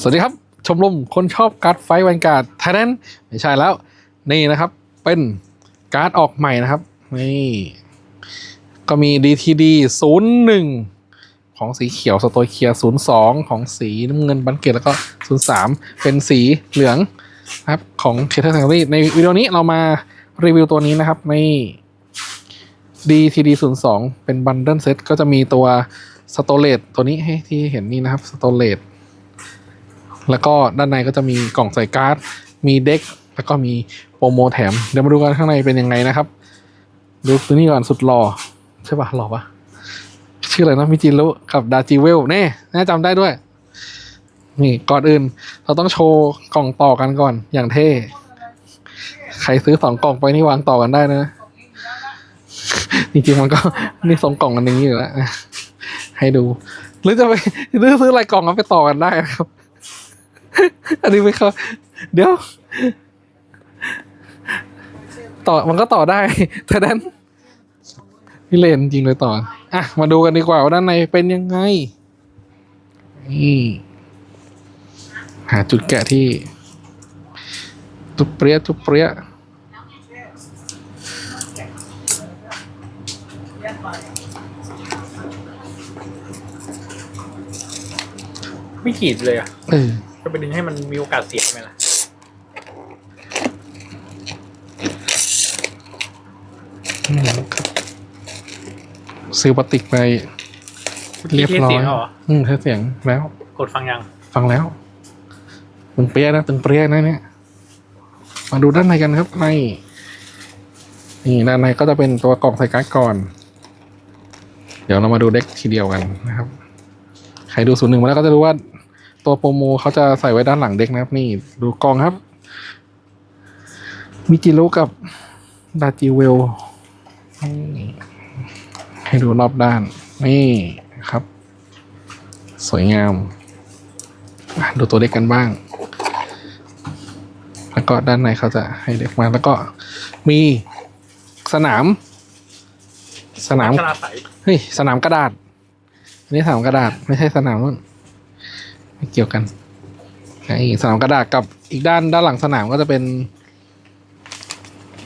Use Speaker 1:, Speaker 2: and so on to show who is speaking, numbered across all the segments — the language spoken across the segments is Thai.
Speaker 1: สวัสดีครับ ชมรมคนชอบการ์ดไฟท์แวนการ์ดไทยแลนด์ไม่ใช่แล้ว นี่นะครับ เป็นการ์ดออกใหม่นะครับ นี่ ก็มี DTD 01 ของสีเขียวสโตยเคีย 02 ของสีน้ำเงินบันเกตแล้วก็ 03 เป็นสีเหลืองครับของเคเทอร์แซงรี่ในวิดีโอนี้เรามารีวิวตัวนี้นะครับใน DTD 02เป็นบันเดิลเซตก็จะมีตัวสโตเลตตัวนี้ให้ที่เห็นนี่นะครับสโตเลต แล้วก็ด้านในก็จะมีกล่องใส่การ์ด มีเด็ก แล้วก็มีโปรโมแถม เดี๋ยวมาดูกันข้างในเป็นยังไงนะครับ ดูตัวนี้ก่อนสุดหล่อใช่ปะหล่อปะชื่ออะไรนะมิจิรุกับดาจิเวลแน่น่จำได้ด้วย นี่ก่อนอื่น เราต้องโชว์กล่องต่อกันก่อนอย่างเท่ ใครซื้อสองกล่องไปนี่วางต่อกันได้นะจริงๆมันก็นี่สองกล่องกันอย่างนี้อยู่แล้วให้ดู หรือจะไปหรือซื้ออะไรกล่องก็ไปต่อกันได้นะครับ อันนี้ไม่เข้าเดี๋ยว ต่อมันก็ต่อได้ แต่นั้นพี่เลนจริงเลยต่อ อะ มาดูกันดีกว่าว่าด้านในเป็นยังไงนี่หาจุดแกะที่จุดเปรี้ยจุดเปรี้ย
Speaker 2: ไม่ขีดเลยอะ
Speaker 1: เออ
Speaker 2: จะไปดึงให้มันมีโอกาสเสียไหมล่ะ
Speaker 1: นี่นะครับซื้อปฏิกไปเรียบร้อย
Speaker 2: เสียงเหรอ
Speaker 1: อืมใช้เสียงแล้ว
Speaker 2: กดฟังยัง
Speaker 1: ฟังแล้วตึงเปรี้ยนะตึงเปรี้ยนะเนี่ย มาดูด้านในกันครับในนี่ด้านในก็จะเป็นตัวกล่องใส่การ์ดก่อน เดี๋ยวเรามาดูเด็กทีเดียวกันนะครับ ใครดูศูนย์หนึ่งมาแล้วก็จะรู้ว่า ตัวโปรโมเขาจะใส่ไว้ด้านหลังเด็กนะครับ นี่ ดูกล่องครับ มิจิรุกับดาจิเวลนี่ให้ดูรอบด้าน นี่ครับ สวยงามอะดูตัวเด็กกันบ้าง แล้วก็ด้านในเขาจะให้เด็กมา แล้วก็มีสนาม สนาม
Speaker 2: ชนะใส
Speaker 1: เฮ้ยสนามกระดาษ อันนี้สนามกระดาษ ไม่ใช่สนามนู่นไม่ เกี่ยวกันไอสนามกระดาษกับอีกด้านด้านหลังสนามก็จะเป็น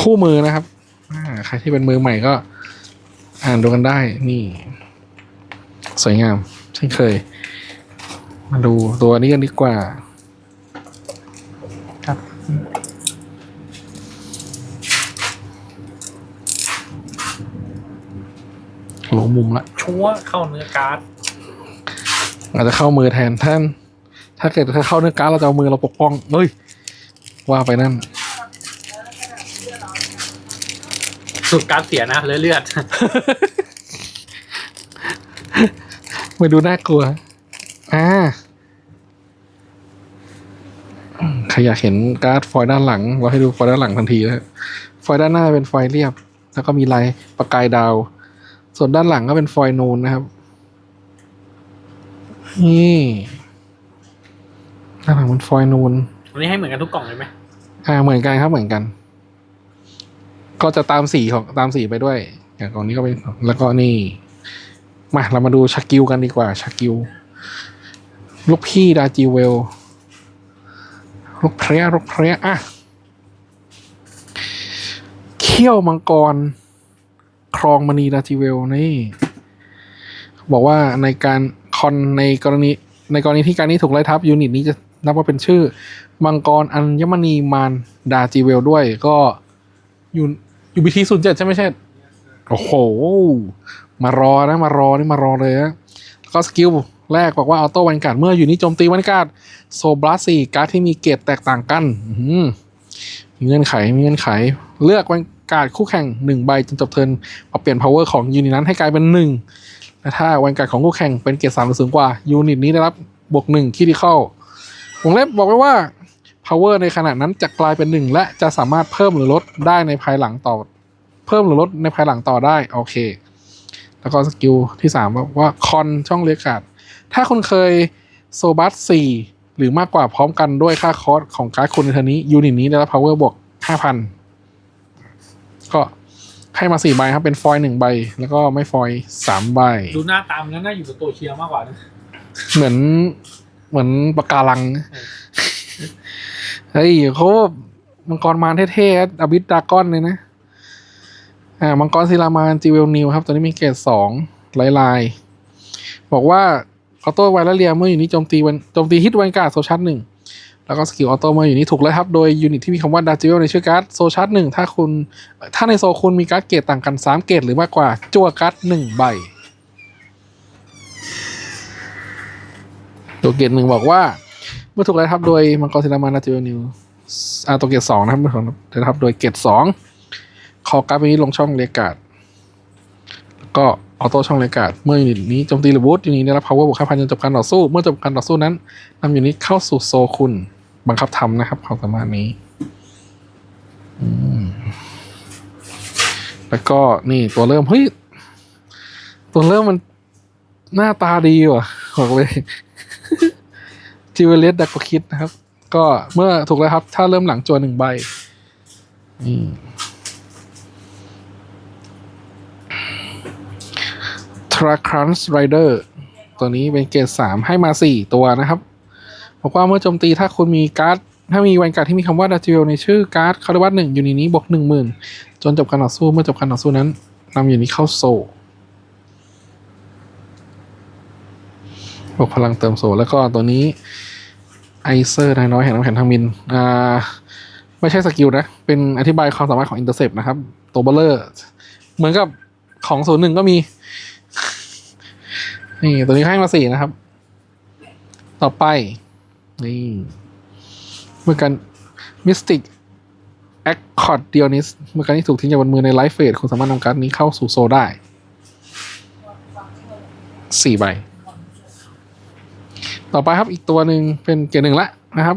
Speaker 1: คู่มือนะครับใครที่เป็นมือใหม่ก็อ่านดูกันได้ นี่ สวยงามเช่นเคย มาดูตัวนี้กันดีกว่า ครับ หลงมุมละ
Speaker 2: ชัวเข้าเนื้อการ์ด
Speaker 1: อาจจะเข้ามือแทนท่าน ถ้าเกิดถ้าเข้าเนื้อการดเราจะเอามือเราปกป้องเฮ้ยว่าไปนั่น
Speaker 2: สุดการดเสียนะเลือดเลือด
Speaker 1: ไม่ดูน่ากลัว อ่าอืมใครอยากเห็นการ์ดฟอยล์ด้านหลัง เราให้ดูฟอยล์ด้านหลังทันทีนะฟอยล์ด้านหน้าเป็นฟอยล์เรียบ แล้วก็มีลายประกายดาว ส่วนด้านหลังก็เป็นฟอยล์นูนนะครับ นี่ด้านหลังเป็นฟอยล์นูน
Speaker 2: วันนี้ให้เหมือนกันทุกกล่องเลยไหม
Speaker 1: อ่าเหมือนกันครับเหมือนกัน ก็จะตามสีของตามสีไปด้วย อย่างกล่องนี้ก็เป็นแล้วก็นี่ มาเรามาดูชากิวกันดีกว่าชากิวลูกพี่ดาจิเวลลูกเพรียลูกเพรียอะเขี้ยวมังกร ครองมณีดาจิเวลนี่ บอกว่าในการค อนในกรณีในกรณีที่การนี้ถูกไล่ทับยูนิตนี้จะนับว่าเป็นชื่อ มังกรอัญมณีมารดาจิเวลด้วยก็อยู่อยู่บีทีศูนย์เจ็ดใช่ไหมใช่ โอ้โห มารอนะ มารอนี่มารอเลยนะแล้วก็สกิลแรกบอกว่าออโต้วันการ์ดเมื่ออยู่นี่โจมตีวันการ์ดโซบลัสสี่การ์ดที่มีเกรดแตกต่างกันมีเงื่อนไขมีเงื่อนไข เลือกวันการ์ดคู่แข่งหนึ่งใบจนจบเทิร์นปรับเปลี่ยน power ของยูนิตนั้นให้กลายเป็นหนึ่ง และถ้าวันการ์ดของคู่แข่งเป็นเกรดสามหรือสูงกว่า ยูนิตนี้ได้รับบวกหนึ่งคิดที่เข้าวงเล็บบอกไว้ว่า power ในขณะนั้นจะกลายเป็นหนึ่งและจะสามารถเพิ่มหรือลดได้ในภายหลังต่อ เพิ่มหรือลดในภายหลังต่อได้ โอเค แล้วก็สกิลที่สามว่าว่าคอนช่องเรียกการ์ดถ้าคุณเคยโซบัสสี่หรือมากกว่าพร้อมกันด้วยค่าคอสของการ์ดคุณในเทอร์นี้ยูนิตนี้ได้รับ power บวกห้าพันก็ ให้มาสี่ใบครับ เป็นฟอยล์หนึ่งใบ แล้วก็ไม่ฟอยล์สามใบ
Speaker 2: ดูหน้าตามนั้นน่าอยู่กับตัวเชียร์มากกว่านะ
Speaker 1: เหมือนเหมือนปะการัง เฮ้ยเขามังกรมารเท่ๆอบิดดากอนเลยนะ อ่า มังกรศิลามานจีเวลนิวครับ ตัวนี้มีเกรดสองลายลายๆบอกว่าออโต้ไวรัลเลียเมื่ออยู่นี้โจมตีวันโจมตีฮิตวันการ์ดโซชาร์หนึ่ง แล้วก็สกิลออโต้มื่อยู่นี้ถูกไล่ทับ โดยยูนิตที่มีคำว่าดาจิเวลในชื่อการ์ดโซชาร์หนึ่งถ้าคุณ ถ้าในโซคุณมีการ์ดเกรดต่างกันสามเกรดหรือมากกว่า จั่วการ์ดหนึ่งใบ ตัวเกรดหนึ่งบอกว่าเมื่อถูกไล่ทับโดยมังกรศิลามานาจิเวลนิวอ่าตัวเกรดสองนะครับเมื่อถูกไล่ทับโดยเกรดสองคอการ์ดนี้ลงช่องเลกาดแล้วก็ออโต้ช่องเลกาดเมื่อยูนิตนี้โจมตีหรือบูทยูนิตได้รับ power บวกห้าพันจนจบการต่อสู้ เมื่อจบการต่อสู้นั้นนำยูนิตเข้าสู่โซคุณ บังคับทำนะครับ ความสามารถนี้แล้วก็นี่ตัวเริ่มเฮ้ยตัวเริ่มมันหน้าตาดีว่ะบอกเลยจิวเวลเลสดักคิดนะครับ ก็เมื่อถูกแล้วครับ ถ้าเริ่มหลังจวนหนึ่งใบนี่ทราครันส์ไรเดอร์ตัวนี้เป็นเกรดสามให้มาสี่ตัวนะครับ บอกว่าเมื่อโจมตีถ้าคุณมีการ์ด ถ้ามีแวนการ์ดที่มีคำว่าดาจิเวลในชื่อการ์ดคาร์วัตหนึ่งอยู่ในนี้บวกหนึ่งหมื่นจนจบการต่อสู้เมื่อจบการต่อสู้นั้นนำอยู่นี้เข้าโซบวกพลังเติมโซแล้วก็ตัวนี้ไอเซอร์นายน้อยแห่งน้ำแข็งทางมินอ่าไม่ใช่สกิลนะ เป็นอธิบายความสามารถของอินเตอร์เซปนะครับ ตัวเบลเลอร์ เหมือนกับของศูนย์หนึ่งก็มี นี่ ตัวนี้ให้มาสี่นะครับ ต่อไป นี่เมื่อกันมิสติกแอคคอร์ดเดียนิสเมื่อการที่ถูกทิ้งจากบนมือในไลฟ์เฟสคุณสามารถนำการ์ดนี้เข้าสู่โซได้สี่ใบ ต่อไปครับอีกตัวหนึ่งเป็นเกรดหนึ่งละนะครับ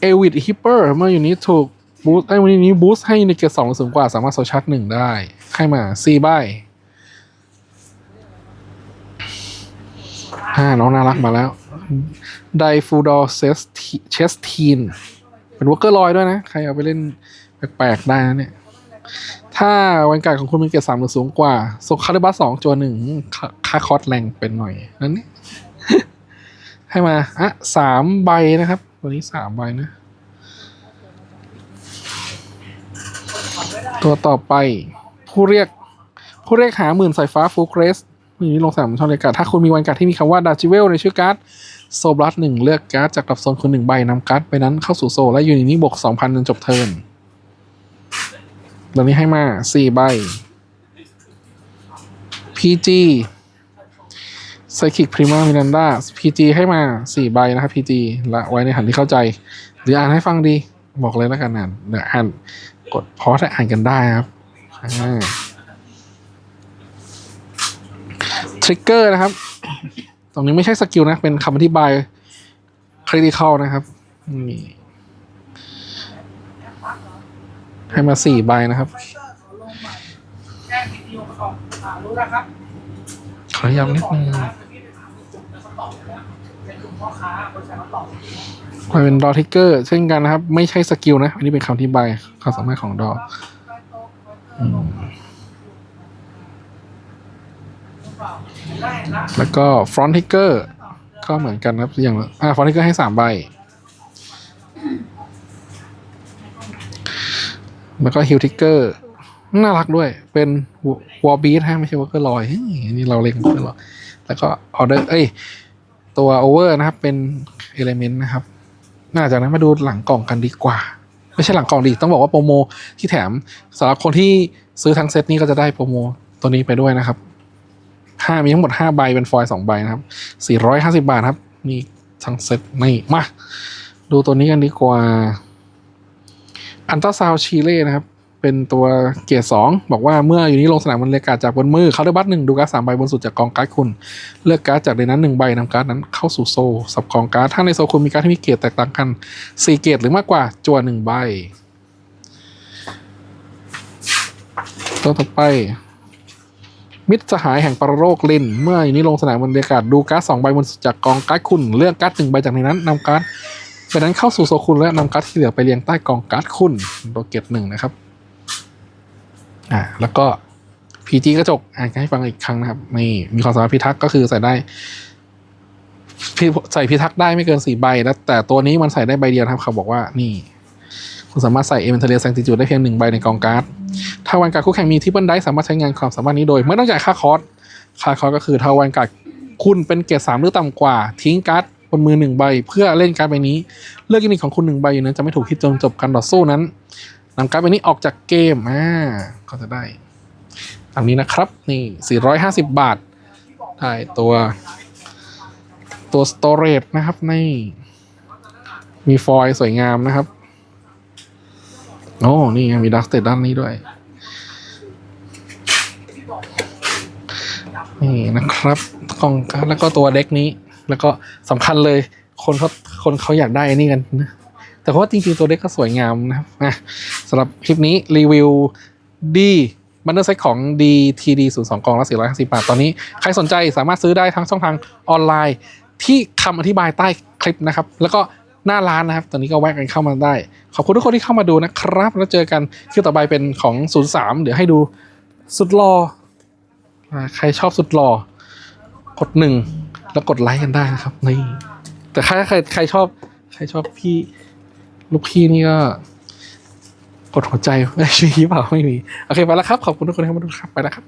Speaker 1: เอวิดฮิปเปอร์เมื่ออยู่นี้ถูกบูสต์ไอ้วันนี้บูสต์ให้ในเกรดสองรือสูงกว่า สามารถโซชาร์จหนึ่งได้ ให้มาสี่ใบอ่าน้องน่ารักมาแล้ว ไดฟูดอเซสเชสทีนเป็นวอเกอร์ลอยด้วยนะ ใครเอาไปเล่นแปลกๆได้นะเนี่ย ถ้าวันการของคุณมีเกรดสามหรือสูงกว่าโซคาริบัสสองจวหนึ่งค่าคอสแรงเป็นหน่อย นั่นนี่ให้มา อะสามใบนะครับ ตัวนี้สามใบนะ ตัวต่อไป ผู้เรียก ผู้เรียกหาหมื่นสายฟ้าฟูเกรสมีลงสนามช่องรายการถ้าคุณมีวันการดที่มีคำว่าดาจิเวลในชื่อการ์ด โซบลัสหนึ่งเลือกการ์ดจากกลับโซนคุณหนึ่งใบนำการ์ดไปนั้นเข้าสู่โซลและยูนิตนี้บวกสองพันจนจบเทิร์นตัวนี้ให้มาสี่ใบ PG ไซคิกพริมามิรันดา PG ให้มาสี่ใบนะครับ PG ละไว้ในหันที่เข้าใจ หรืออ่านให้ฟังดี บอกเลยแล้วกันอ่านเดี๋ยวอ่านกดพอถ้าอ่านกันได้ครับทริกเกอร์นะครับ รงนี้ไม่ใช่สกิลนะ เป็นคำอธิบายคริติคอลนะครับนี่ให้มาสี่ใบนะครับ
Speaker 3: แจ้งวิดีโอประกอบอ่ารู้นะครับ
Speaker 1: ขอย้ำนิดนึง
Speaker 3: เป็นกลุ่มพ่อค้าบริษัทมาต่อ
Speaker 1: มันเป็นดอทิกเกอร์เช่นกันนะครับ ไม่ใช่สกิลนะ อันนี้เป็นคำอธิบายความสามารถของดออืม แล้วก็ฟรอนทิกเกอร์ก็เหมือนกันนะครับอย่างอ่าฟรอนทิกเกอร์ให้สามใบ แล้วก็ฮิลทิกเกอร์น่ารักด้วย เป็นวอลบีทฮะไม่ใช่วอลเกอร์ลอยนี่เราเล็งวอลเกอร์ลอยแล้วก็ออเดอร์ เอ้ย ตัวโอเวอร์นะครับ เป็นเอลเมนต์นะครับ น่าจากนั้นมาดูหลังกล่องกันดีกว่า ไม่ใช่หลังกล่องดี ต้องบอกว่าโปรโมที่แถมสำหรับคนที่ซื้อทั้งเซตนี้ก็จะได้โปรโมตัวนี้ไปด้วยนะครับ ห้ามีทั้งหมดห้าใบเป็นฟอยสองใบนะครับสี่ร้อยห้าสิบาทครับ มีทั้งเซตนี่มา ดูตัวนี้กันดีกว่า อันตราซาวชีเล่นะครับ เป็นตัวเกียร์สองบอกว่าเมื่ออยู่นี้ลงสนามบรรยากาศจากบนมือเขาได้บัตรหนึ่งดูการ์ดสามใบบนสุดจากกองการ์ดคุณ เลือกการ์ดจากในนั้นหนึ่งใบนำการ์ดนั้นเข้าสู่โซลสับกองการ์ดถ้าในโซลคุณมีการ์ดที่มีเกรดแตกต่างกันสี่เกรดหรือมากกว่าจวนหนึ่งใบตัวต่อไป มิตรสหายแห่งปรโลกลิน เมื่ออยู่นี้ลงสนามบรรยากาศดูการ์ดสองใบบนจากกองการ์ดคุณเลือกการ์ดหนึ่งใบจากในนั้นนำการ์ดไปนั้นเข้าสู่โซคุณและนำการ์ดที่เหลือไปเรียงใต้กองการ์ดคุณตัวเกรดหนึ่งนะครับอ่าแล้วก็ PG กระจกอ่านให้ฟังอีกครั้งนะครับนี่มีความสามารถพิทักษ์ก็คือใส่ได้พใส่พิทักษ์ได้ไม่เกินสี่ใบแล้วแต่ตัวนี้มันใส่ได้ใบเดียวครับเขาบอกว่านี่ คุณสามารถใส่เอเวนเทเรียแซงติจูดได้เพียงหนึ่งใบในกองการ์ด ถ้าวันการดคู่แข่งมีทิปเปิลไดสามารถใช้งานความสามารถนี้โดย ไม่ต้องจ่ายค่าคอร์สค่าคอร์สก็คือถ้าวันการดคุณเป็นเกรดสามหรือต่ำกว่า ทิ้งการ์ดบนมือหนึ่งใบ เพื่อเล่นการ์ดใบนี้ เลือกยูนิตของคุณหนึ่งใบอยู่นั้นจะไม่ถูกคิดจนจบการต่อสู้นั้นนำการ์ดใบนี้ออกจากเกมอ่าก็จะได้ตามนี้นะครับนี่450 บาทได้ตัวตัวสโตร g e นะครับนี่มีฟอยล์สวยงามนะครับ โอ้นี่ไงมีดักสเตดด้านนี้ด้วย นี่นะครับกล่องการแล้วก็ตัวเด็กนี้ แล้วก็สำคัญเลยคนเขาคนเขาอยากได้นนี้กันนะแต่เพราะว่าจริงๆตัวเด็กก็สวยงามนะครับอะสำหรับคลิปนี้รีวิวดีบันเดอร์เซ็ตของ DTD 0 2กล่องละ450 บาท ตอนนี้ใครสนใจสามารถซื้อได้ทั้งช่องทางออนไลน์ที่คำอธิบายใต้คลิปนะครับ แล้วก็ หน้าร้านนะครับ ตอนนี้ก็แวะกันเข้ามาได้ ขอบคุณทุกคนที่เข้ามาดูนะครับ แล้วเจอกันคลิปต่อไปเป็นของ 03 เดี๋ยวให้ดูสุดรอใครชอบสุดรอกดหนึ่งแล้วกดไลค์กันได้นะครับนี่แต่ใครใครใครชอบ ใครชอบพี่ลูกพี่นี่ก็ กดหัวใจไม่มีหรือเปล่าไม่มี โอเคไปแล้วครับ ขอบคุณทุกคนที่เข้ามาดูครับไปแล้วครับ